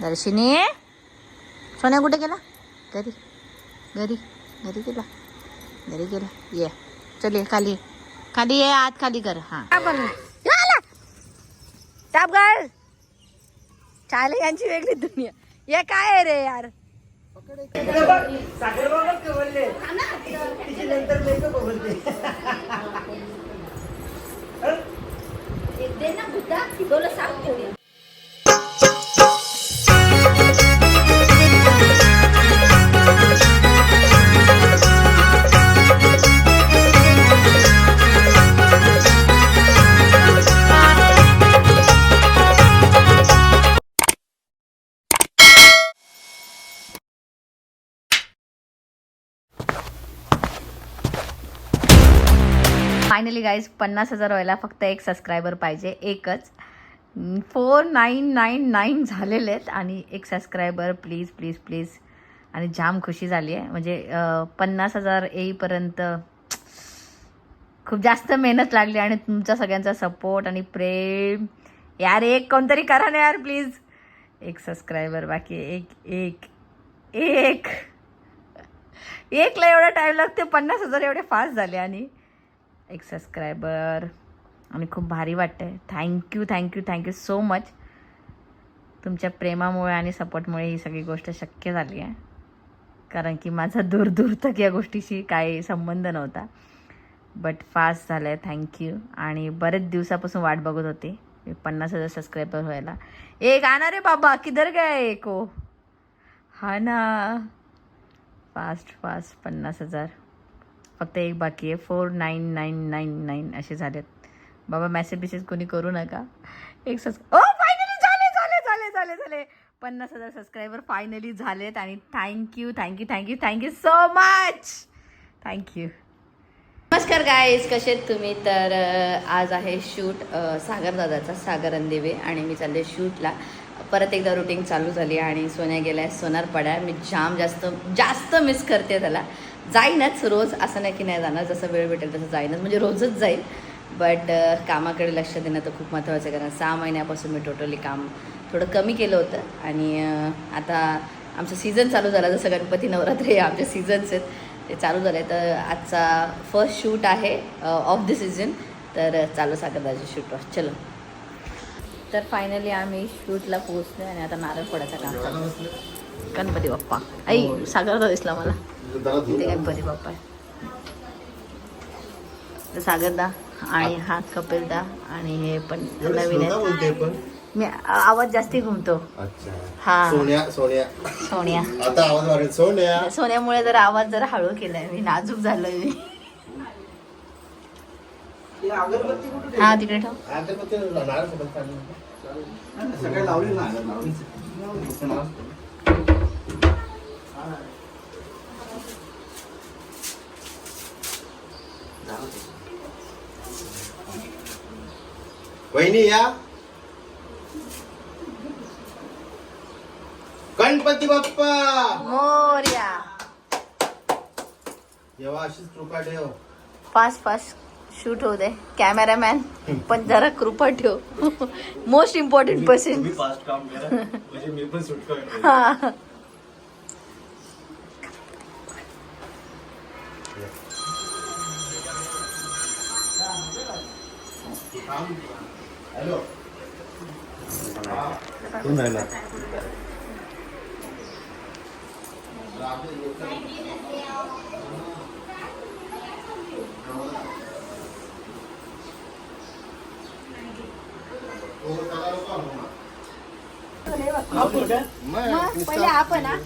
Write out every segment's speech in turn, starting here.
दर्शिनी? सोन्या कुठे गेला? घरी. घरी. घरी गेला. घरी गेला. ये. चल ये खाली ये. खाली ये आत खाली कर. हा. टाप गाळ चाले यांची वेगळी दुनिया. हे काय आहे रे यार? फायनली गाईज पन्नास हजार व्हायला फक्त एक सबस्क्रायबर पाहिजे एकच. फोर नाईन नाईन नाईन झालेले आहेत आणि एक सबस्क्रायबर प्लीज प्लीज प्लीज आणि जाम खुशी झाली आहे. म्हणजे पन्नास हजार येईपर्यंत खूप जास्त मेहनत लागली आणि तुमचा सगळ्यांचा सपोर्ट आणि प्रेम. यार एक कोणतरी करा ना यार प्लीज एक सबस्क्रायबर बाकी एक एक एक. एकला एवढा टाईम लागते पन्नास हजार एवढे फास्ट झाले आणि एक सबस्क्रायबर आणि खूप भारी वाटतंय. Thank you thank you thank you so much तुमच्या प्रेमामुळे आणि सपोर्टमुळे ही सगळी गोष्ट शक्य झाली आहे. कारण की माझा दूर दूर तक या गोष्टीशी काही संबंध नव्हता. बट फास्ट झालं आहे थँक्यू आणि बरेच दिवसापासून वाट बघत होते. मी पन्नास हजार सबस्क्रायबर व्हायला. एक आणा रे बाबा. किधर गए को हो. हा. ना. फास्ट फास्ट पन्नास हजार. फक्त एक बाकी आहे. Four nine nine nine nine असे झालेत. बाबा मॅसेज बिसेज कोणी करू नका. एक सस ओ फायनली झाले झाले झाले झाले झाले. पन्नास हजार सबस्क्रायबर फायनली झालेत आणि thank you thank you thank you thank you so much thank you नमस्कार गाईज कसे आहेत तुम्ही? तर आज आहे शूट सागरदादाचा सागर दादाचा सागर अंदेवे आणि मी चालले शूटला परत एकदा रुटीन चालू झाली आणि सोन्या गेल्या सोनार पड्या मी जाम जास्त जास्त मिस करते त्याला. जाईनच रोज असं नाही की नाही जाणार जसं वेळ भेटेल तसं जाईनच. म्हणजे रोजच जाईल. बट कामाकडे लक्ष देणं तर खूप महत्त्वाचं आहे. कारण सहा महिन्यापासून मी टोटली काम थोडं कमी केलं होतं. आणि आता आमचं सीझन चालू झाला. जसं गणपती नवरात्री हे आमचे सीझन्स आहेत ते चालू झालं. आहे तर आजचा फर्स्ट शूट आहे ऑफ द सीझन तर चालू सागरदाची शूटवर चलो. तर फायनली आम्ही शूटला पोहोचलो आणि आता नारळ फोडायचं काम चालू गणपती बाप्पा. आई सागरदा दिसला मला. इथे गणपती बाप्पा आहे. सागरदा आणि हा. कपिलदा आणि हे पण नवीन आहे मी आवाज जास्ती घुमतो. अच्छा. हा. सोन्या सोन्या. सोनिया. आता आवाज वाढेल. सोन्या. सोन्यामुळे जरा आवाज जरा हळू केलाय. मी नाजूक झालोय मी. हा तिकडे ठेव अगरबत्ती नारळ सोबत काढलं. सगळे लावली ना लावली वहिनी या. गणपती बाप्पा. मोर्या. जेव्हा अशीच कृपा ठेव. फास्ट फास्ट शूट होऊ दे. कॅमेरामॅन. पण जरा कृपा ठेव. मोस्ट इम्पॉर्टंट पर्सन फास्ट काम करा. म्हणजे मी पण सुटका करतो. हा. हॅलो कोण राहिला पहिले आपण हा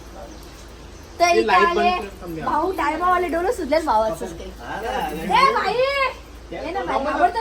तर इथे आले भाऊ टायमावाले डोळे सुचले भावाचं. ए भाई ये ना आवडतं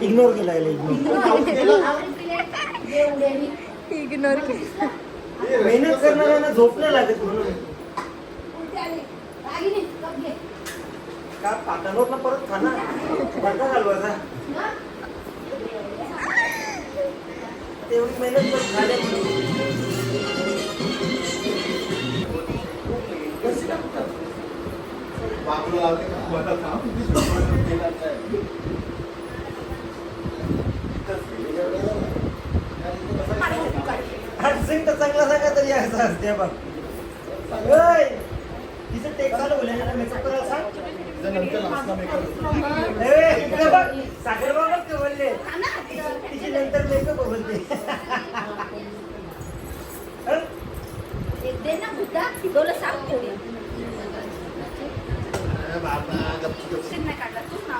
इग्नोर केला इग्नोर केलं मेहनत करणाऱ्यांना झोप नाही लागत म्हणून. का पाटांवर ना. परत खाना बंदा घालवायचा तेवढी मेहनत पण अडचण तर चांगला सांगा तरी असं असते बघ. ओय, तिचं टेक चालू होईल. मेकअप करायला सांग. नंतर makeup. ए, इकडे बघ सागर बाबा ते बोलले तिची नंतर मेकअप बोलते हं? अरे बाबा, गपची गपची.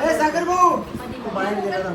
ए सागर भाऊ तू बाहेर गेला ना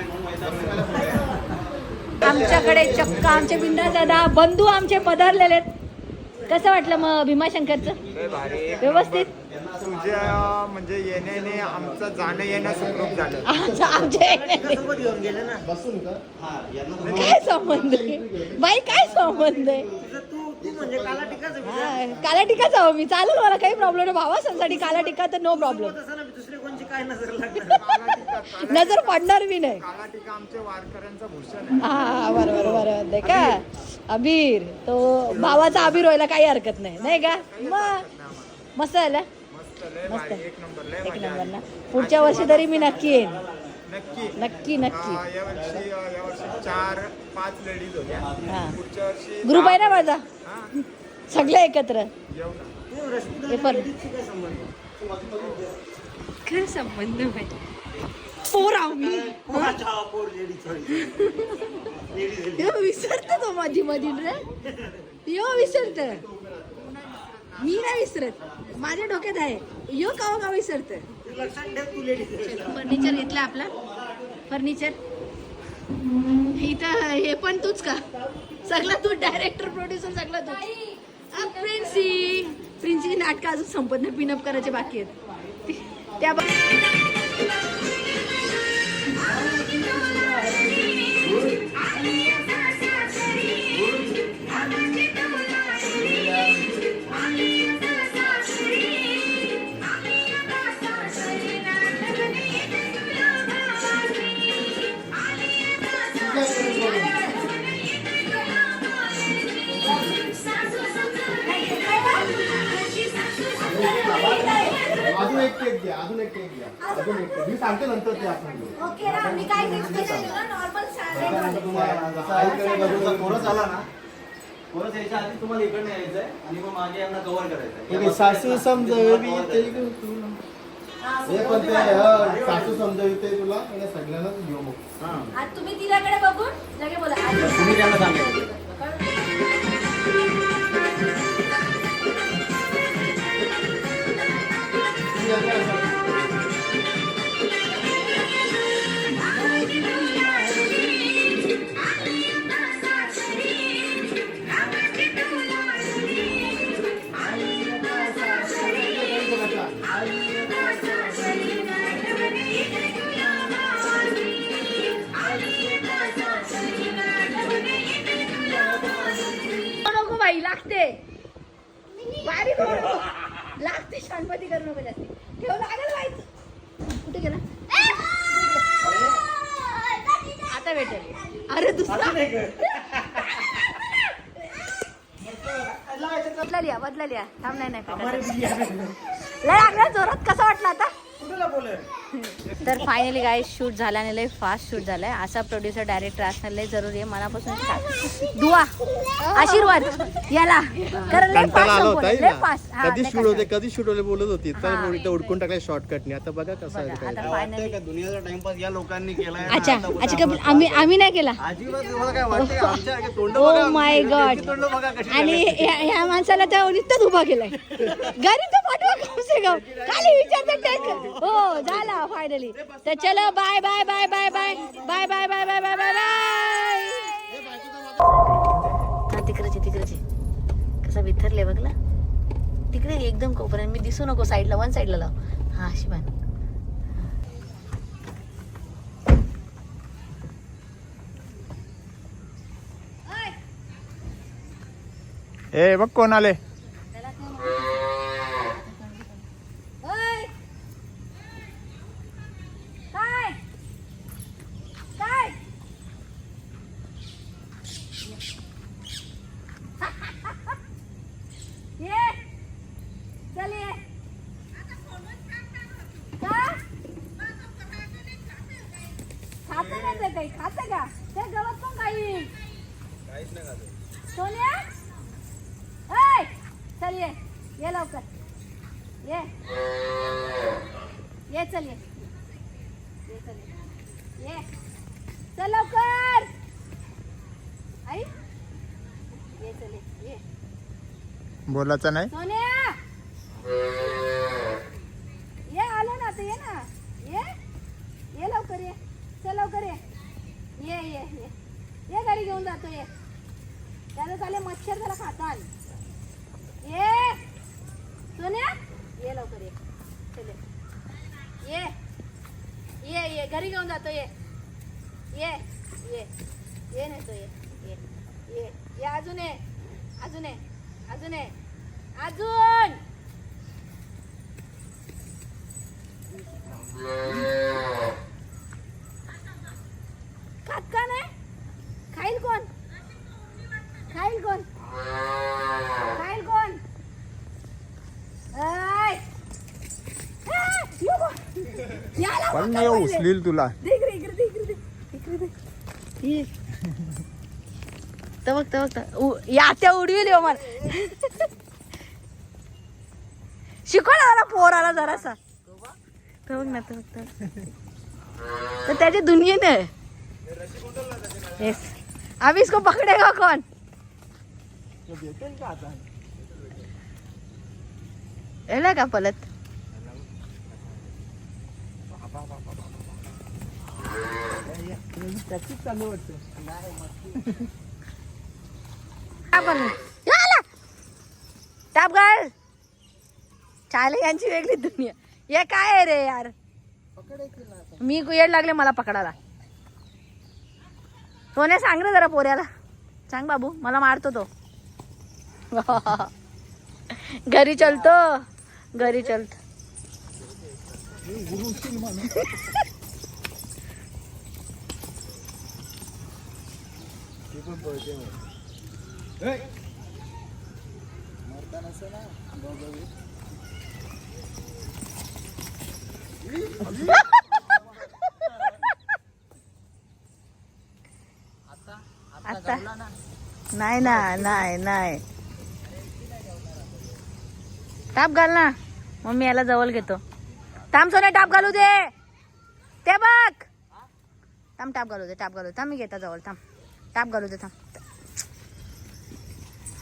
आमच्याकडे चक्क आमचे बिंदा दादा बंधू आमचे पधारलेले आहेत. कसं वाटलं मग भीमाशंकरचं? व्यवस्थित? तुझ्या म्हणजे येण्याने आमचं जाणं येणं सुखरूप झालं. आमच्या काय संबंध आहे? बाई काय संबंध आहे? तुझं तू तू म्हणजे काला टिकाच. हा, जावं मी चालेल मला काही प्रॉब्लेम नाही. भावा सणसाठी काला टिका तर नो प्रॉब्लेम दुसरी कोणची काय नजर लागणार? नजर पडणार बी नाही. काला टीका आमचे वारकऱ्यांचं भूषण आहे. हा बरोबर बरोबर. दे का? अबीर तो भावाचा अबीर व्हायला काही हरकत नाही. नाही का? मग? मस्त झालं मस्त एक नंबर आली. ना? पुढच्या वर्षी तरी मी नक्की येईन. नक्की. नक्की नक्की. अं, या वर्षी अं, या वर्षी चार पाच लेडीज होत्या. हा. पुढच्या वर्षी ग्रुप आहे ना माझा? हा? सगळे एकत्र. हे पण. काय संबंध नाही पोर यो विसरत तो माझी मधी रे. यो विसरत. मी नाही विसरत. माझ्या डोक्यात आहे. यो काव का विसरत? फर्निचर घेतलं आपला? फर्निचर? इथं हे पण तूच का? सगळं तू डायरेक्टर प्रोड्युसर सगळं तू. प्रिन्सी. प्रिन्सीची नाटकं अजून संपत नाही. पिनअप करायचे बाकी आहेत. त्या सांगते नंतर ते आपण घेऊ. ओके ना मी काय एक्सपेक्ट नॉर्मल सॅलड जसं आईकडे बघून कोरस आला ना कोरस यायच्या आधी तुम्हाला इकडनं यायचंय आणि मग मागे यांना कव्हर करायचं आहे, सासू समजवी ते. हे पण ते हं, सासू समजविते तुला आणि सगळ्यांनाच घेऊ मग. आज तुम्ही तिच्याकडे बघून लगे बोला. आज तुम्ही त्यांना सांगायचं फायनली गाय शूट झाल्याने लय फास्ट शूट झालाय असा प्रोड्युसर डायरेक्टर असणार लय जरुरी आहे मनापासून. दुआ आशीर्वाद याला कारण लय कंटाळा आला होता fast ना. लय fast. हा, कधी लय शूट होते कधी शूट होते बोलत होती तर हा. उडकून टाकल्या शॉर्टकटने आता बघा कसं आहे बघा, काय आता. फायनली का दुनियाचा टाइमपास या लोकांनी केलाय अच्छा आता अच्छा आम्ही आम्ही नाही केला अजिबात तुम्हाला काय वाटतंय का? आमच्या तोंड Oh बघा my आमची. God. तोंड बघा कशी आणि ह्या ह्या माणसाला त्या नुसतंच उभा केलाय घरी पटवा कम से कम खाली विचारतात टेक हो झाला फायनली तर चलो bye bye bye bye bye bye bye bye bye bye bye bye हा तिकडेच कसा विथरले बघला तिकडे एकदम कोपर्यंत मी दिसू नको साईडला वन साईडला लाव. हा शिवान. ए बघ कोण आले ओय! काय काय ये चल ये का खातं नाही ते काही खातं का ते गवत पण काही सोन्या ऐ चल ये ये लवकर ये ये चल ये ये चल ये ये चल लवकर आई ये चल ये ये बोलायचं नाही? ये आलो ना आता ये ना. ये ये लवकर ये. चल लवकर ये. ये ये ये. ये घरी घेऊन जातो ये. त्याला चाले मच्छर त्याला खातात ये. सोन्या! ये लवकर ये. चल ये. ये ये ये. घरी घेऊन जातो ये. ये ये. ये नाही तो ये. ये ये. हे अजून आहे अजून आहे अजून आहे अजून! खात का नाही? खाईल कोण? खाईल कोण? खाईल कोण? पण मी उचलील तुला. इकडे इकडे इकडे इकडे बघता बघता बघता. या त्या उडविल मला. शिकव ना जरा पोर आला जरासा. तर बघ ना तो बघता तर त्याची त्याच्या दुनियेने येस आम्ही इसको पकडेगा कोण? याला का पलत? त्याचीच चालू वाटतं. टाप गाळ चाले यांची वेगळी दुनिया. हे काय रे यार? मी येड लागले मला पकडायला. सोन्या सांग रे जरा पोऱ्याला. सांग बाबू मला मारतो तो. घरी चलतो. घरी चलतो. आता नाही ना नाही नाही. टाप घाल ना. मग मी याला जवळ घेतो. थांब सोन्या टाप घालू दे. ते बघ. थांब टाप घालू दे टाप घालू थांब मी घेता जवळ. थांब. टाप घालू दे थांब.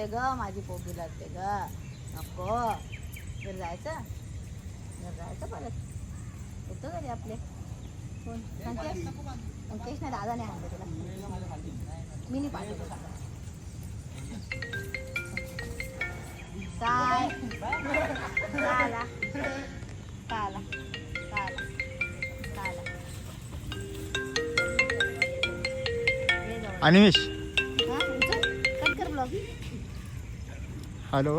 लागते ग माझी पोगी लागते ग. नको. घरी जायचं? घर जायचं परत? येतो घरी आपले. कोण? संकेश? संकेश नाही दादा नाही आणलं तुला. मी नाही पाठवतो काय? आला काय आला अनिमेश? हॅलो.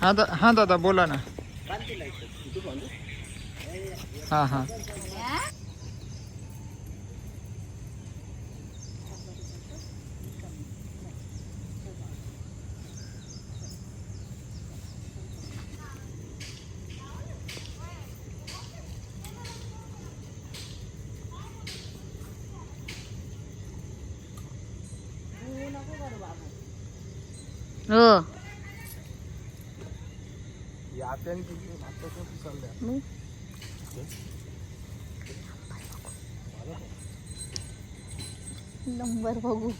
हां दा हां दादा बोला ना. हां हां. हो. नंबर बघू.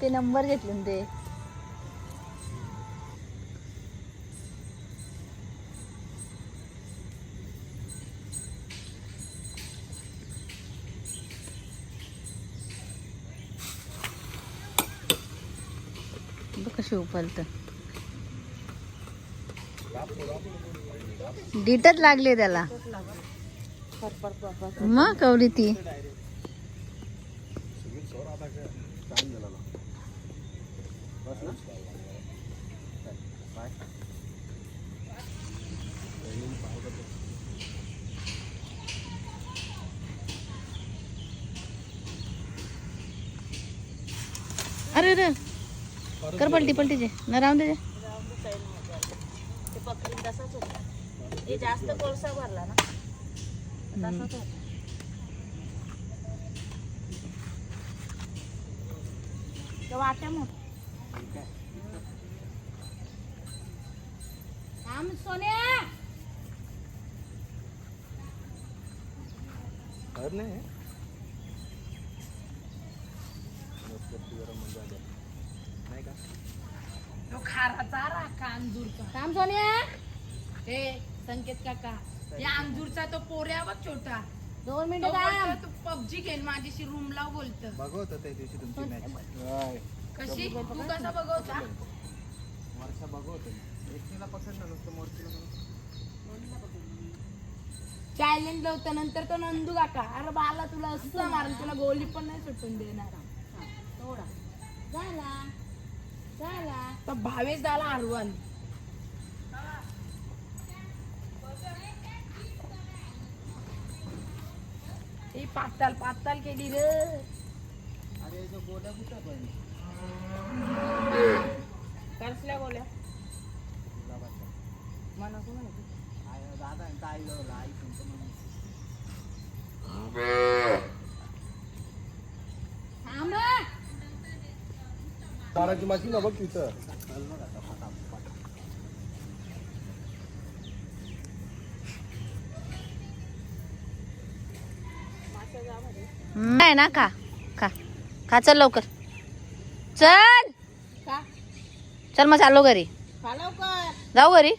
ते नंबर घेतले ते. बघ कशी उपलत डीटच लागले त्याला. मग कवली ती. अरे अरे. कर पलटी पलटीचे. न राहून दे ते पकडून तसाच होता हे जास्त कोळसा भरला ना. तसाच होता. तो वाट्या मोठा थांब सोन्या. थांब सोन्या. हे. संकेत काका या अंजूरचा तो पोऱ्या बघ छोटा दोन तो मिनिटं थांब तू पबजी खेळ माझ्याशी रूम लाव बोलत. बघवत त्या दिवशी तुमची मॅच कशी? तू कसा बघवता? वर्षा बघवत. एकटीला पकडलं नुसतं मोर्चीला चॅलेंज लावता नंतर तो नंदू काका अरे बाला तुला असं मारून तुला गोली पण नाही सुटून देणार. थोडा झाला. झाला. तर भावेश झाला हरवण पाताल पाताल केली रे. अरे जो गोड्या कुठं पण? कसल्या गोल्या मला कोण? आय- दादा आई जवळ आई तुमचं म्हणून थांब. बाराची माशी ना बघ तिथं. नाही ना का का खा चल लवकर. चल. चल मग चाललो घरी. खा लवकर. जाऊ घरी.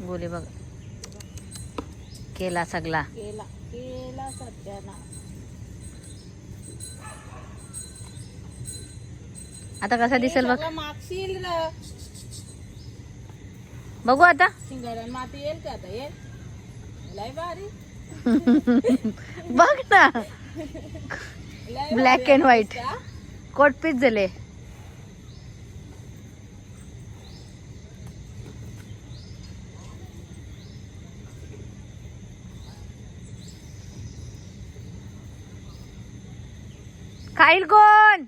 बोले बघ. केला सगळा. केला केला सत्याना आता कसा दिसेल बघ. मागशील बघू आता. सिंगरण माती येईल का आता? येईल. लय भारी. बघ ना. Black and white coat piece झाले. खाईल कोण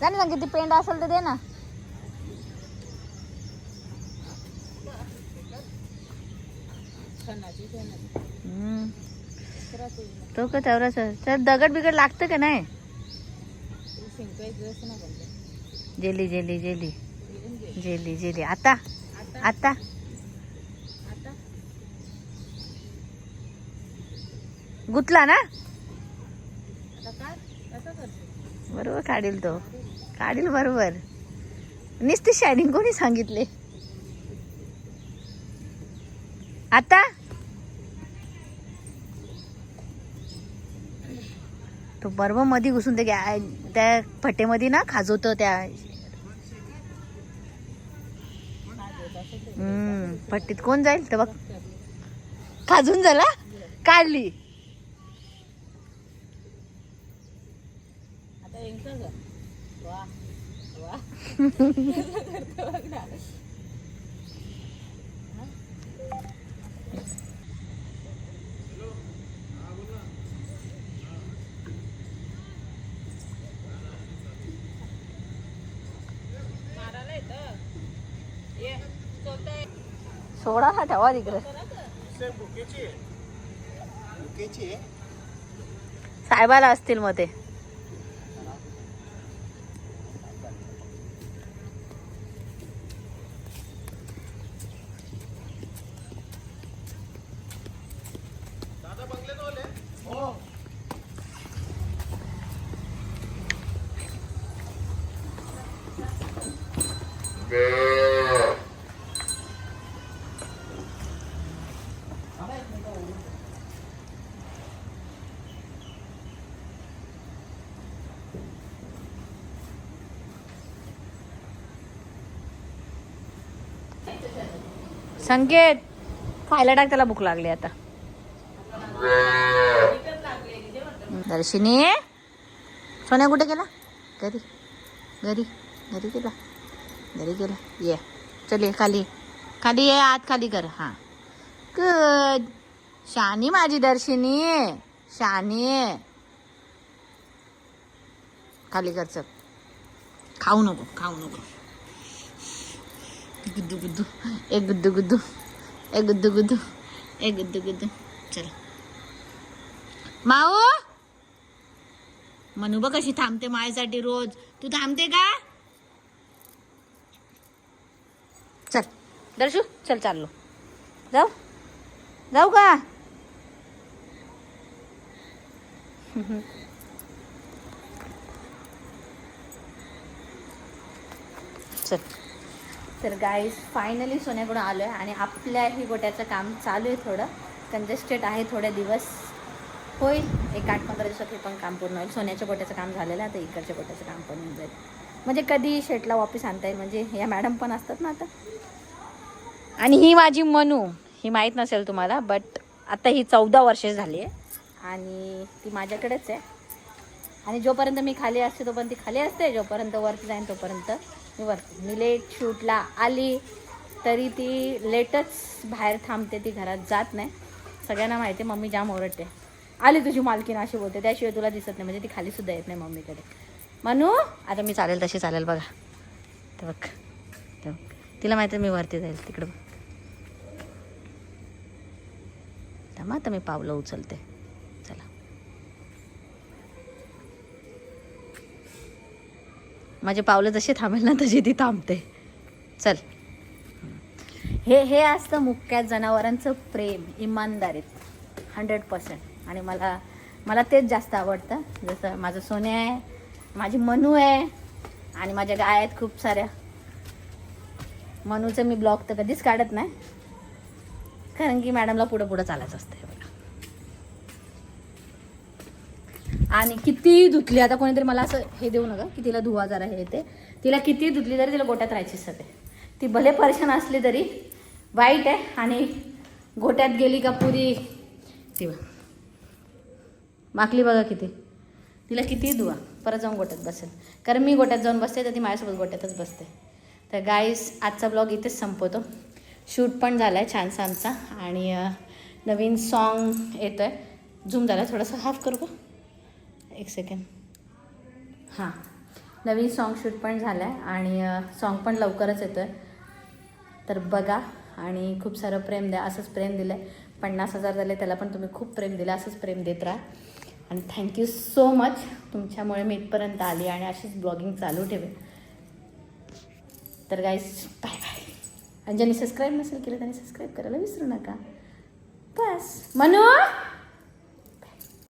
जा ना किती पेंड असेल तर दे ना हम्म. तो का तेवढाच. त्यात दगड बिगड लागतं का नाही jelly jelly jelly jelly jelly. आता? आता? गुतला ना? बरोबर काढील तो. काढील बरोबर. नुसती शायनिंग कोणी सांगितले? आता? तो बरोबर मध्ये घुसून ते त्या फटेमध्ये ना खाजवतो त्या पट्टीत कोण जाईल तर बघ. खाजून झाला? काढली. ठेवा तिकडे. साहेबाला असतील मग ते. संकेत. खायला टाक त्याला भूक लागली आता. दर्शिनी. सोन्या कुठे गेला? घरी. घरी. घरी गेला. घरी गेला. ये. चल ये खाली. खाली ये आत खाली कर. हां. गुड शानी माझी दर्शिनी. शानी. खाली कर चल. खाऊ नको खाऊ नको. गुद्दू गुद्दू ए गुद्दू गुद्दू ए गुद्दू गुद्दू ए गुद्दू गुद्दू चला माऊ मनू बघ कशी थांबते माझ्यासाठी रोज तू थांबते का चल दर्शू चल चाललो जाऊ जाऊ का चल तर गाईज फायनली सोन्याकडून आलो आहे आणि आपल्याही गोट्याचं काम चालू आहे थोडं. कंजेस्टेड आहे थोडे दिवस. होईल. एक आठ पंधरा दिवसात हे पण काम पूर्ण होईल. सोन्याच्या गोट्याचं काम झालेलं आहे आता इकडच्या गोट्याचं काम पण होऊन जाईल. म्हणजे कधी शेटला वापस आणता येईल? म्हणजे या मॅडम पण असतात ना आता. आणि ही माझी मनू. ही माहीत नसेल तुम्हाला बट आता ही चौदा वर्षे झाली आहे. आणि ती माझ्याकडेच आहे. आणि जोपर्यंत मी खाली असते तोपर्यंत ती खाली असते. जोपर्यंत वरती जाईन तोपर्यंत वरती मी लेट शूटला आली तरी ती लेटच बाहेर थांबते ती घरात जात नाही. सगळ्यांना माहिती आहे मम्मी जाम ओरडते. आली तुझी मालकीन अशी बोलते. त्याशिवाय तुला दिसत नाही म्हणजे ती खाली सुद्धा येत नाही मम्मीकडे. म्हणू आता मी चालेल तशी चालेल बघा. ते बघ. ते बघ. तिला माहिती आहे मी वरती जाईल तिकडं बघ. मग आता मी पावलं उचलते चला माझे पावलं जसे थांबेल ना तशी ती थांबते. चल. हे हे असतं मुख्य जनावरांचं प्रेम इमानदारीत. हंड्रेड पर्सेंट आणि मला मला तेच जास्त आवडतं. जसं माझं सोने आहे माझी मनू आहे आणि माझ्या गाय आहेत खूप साऱ्या. मनूचं मी ब्लॉग तर कधीच काढत नाही. कारण की मॅडमला पुढं पुढं चालायचं असतं. आणि किती धुतली आता कोणीतरी मला असं हे देऊ नका की तिला धुवा जरा हे येते. तिला किती धुतली तरी तिला गोट्यात राहायची सवय. ती भले परेशान असली तरी वाईट आहे आणि गोट्यात गेली का पुरी. ती माकली बघा किती. तिला किती धुवा. परत जाऊन गोट्यात बसेल. कारण मी गोट्यात जाऊन बसते तर ती माझ्यासोबत गोट्यातच बसते. तर गाईस आजचा ब्लॉग इथेच संपवतो. शूट पण झाला आहे छानसा आमचा. आणि नवीन सॉन्ग येतो आहे झूम झाला थोडंसं हाफ करू का? एक सेकंड हां. नवीन सॉन्ग शूट पण झालं आहे आणि सॉन्ग पण लवकरच येतो आहे तर बघा आणि खूप सारं प्रेम द्या. असंच प्रेम दिलं आहे पन्नास हजार झाले त्याला पण तुम्ही खूप प्रेम दिलं. असंच प्रेम देत राहा. आणि थँक्यू सो मच तुमच्यामुळे मी इथपर्यंत आली आणि अशीच ब्लॉगिंग चालू ठेवेन. तर गाईज बाय बाय आणि ज्यांनी सबस्क्राईब नसेल केलं त्यांनी सबस्क्राईब करायला विसरू नका. बस. मनू!